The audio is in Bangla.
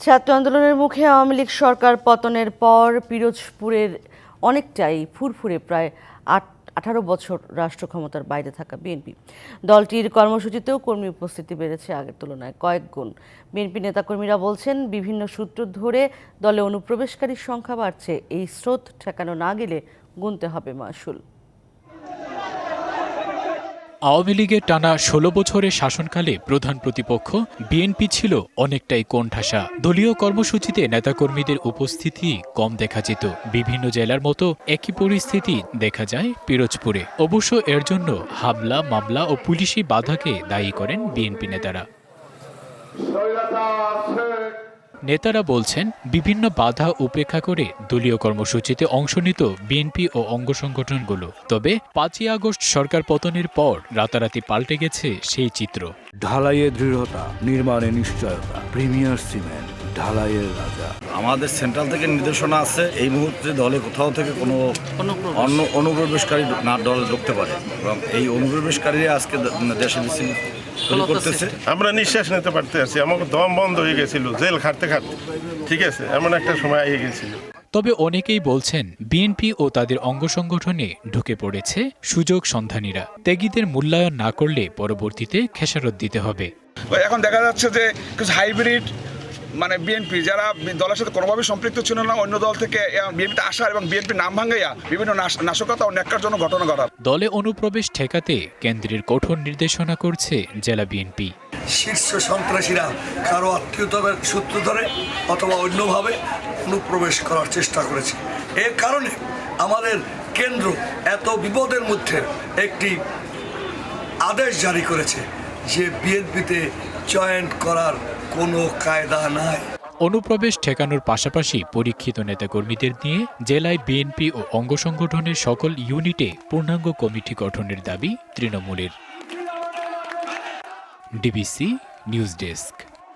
ছাত্র আন্দোলনের মুখে আওয়ামী লীগ সরকার পতনের পর পিরোজপুরের অনেকটাই ফুরফুরে প্রায় আট, আঠারো বছর রাষ্ট্র ক্ষমতার বাইরে থাকা বিএনপি। দলটির কর্মসূচিতেও কর্মী উপস্থিতি বেড়েছে আগের তুলনায় কয়েক গুণ। বিএনপি নেতাকর্মীরা বলছেন, বিভিন্ন সূত্র ধরে দলে অনুপ্রবেশকারীর সংখ্যা বাড়ছে। এই স্রোত ঠেকানো না গেলে গুনতে হবে মাসুল। আওয়ামী লীগের টানা ষোলো বছরের শাসনকালে প্রধান প্রতিপক্ষ বিএনপি ছিল অনেকটাই কোণঠাসা। দলীয় কর্মসূচিতে নেতাকর্মীদের উপস্থিতি কম দেখা যেত। বিভিন্ন জেলার মতো একই পরিস্থিতি দেখা যায় পিরোজপুরে। অবশ্য এর জন্য হামলা, মামলা ও পুলিশি বাধাকে দায়ী করেন বিএনপি নেতারা। নেতারা বলছেন বিভিন্ন বাধা উপেক্ষা করে দলীয় কর্মসূচিতে অংশ নিত বিএনপি ও অঙ্গ সংগঠনগুলো। তবে পাঁচই আগস্ট সরকার পতনের পর রাতারাতি পাল্টে গেছে সেই চিত্র। ঢালাইয়ে দৃঢ়তা নির্মাণে নিশ্চয়তা প্রিমিয়ার সিমেন্ট ঢালাইয়ের রাজা। আমাদের সেন্ট্রাল থেকে নির্দেশনা আছে এই মুহূর্তে দলে কোথাও থেকে কোনো অন্য অনুপ্রবেশকারী না দলে ঢুকতে পারে। এবং এই অনুপ্রবেশকারীরা আজকে দেশে বিশৃঙ্খলা আমরা নিঃশ্বাস নিতে পারতে আছি। আমাকে দম বন্ধ হয়ে গেছিল। জেল খাটতে খাটতে। ঠিক আছে? এমন একটা সময় হয়ে গেছিল। তবে অনেকেই বলছেন বিএনপি ও তাদের অঙ্গ সংগঠনে ঢুকে পড়েছে সুযোগ সন্ধানীরা। ত্যাগীদের মূল্যায়ন না করলে পরবর্তীতে খেসারত দিতে হবে। এখন দেখা যাচ্ছে যে কিছু হাইব্রিড মানে বিএনপি যারা দলের সাথে কোনোভাবে সম্পৃক্ত ছিল না অন্য দল থেকে বিএনপিতে আসার এবং বিএনপির নাম ভাঙ্গাইয়া বিভিন্ন নাশ- নাশকতা ও ন্যাক্কারজনক ঘটনা ঘটার। দলে অনুপ্রবেশ ঠেকাতে কেন্দ্রের কঠোর নির্দেশনা করছে জেলা বিএনপি শীর্ষ সন্ত্রাসীরা কারও আত্মীয়তার সূত্র ধরে অথবা অন্যভাবে অনুপ্রবেশ করার চেষ্টা করেছে। এর কারণে আমাদের কেন্দ্র এত বিপদের মধ্যে একটি আদেশ জারি করেছে। যে বিএনপিতে জয়েন্ট করার কোনো কায়দা নাই। অনুপ্রবেশ ঠেকানোর পাশাপাশি পরীক্ষিত নেতাকর্মীদের নিয়ে জেলায় বিএনপি ও অঙ্গ সংগঠনের সকল ইউনিটে পূর্ণাঙ্গ কমিটি গঠনের দাবি তৃণমূলের। DBC news desk.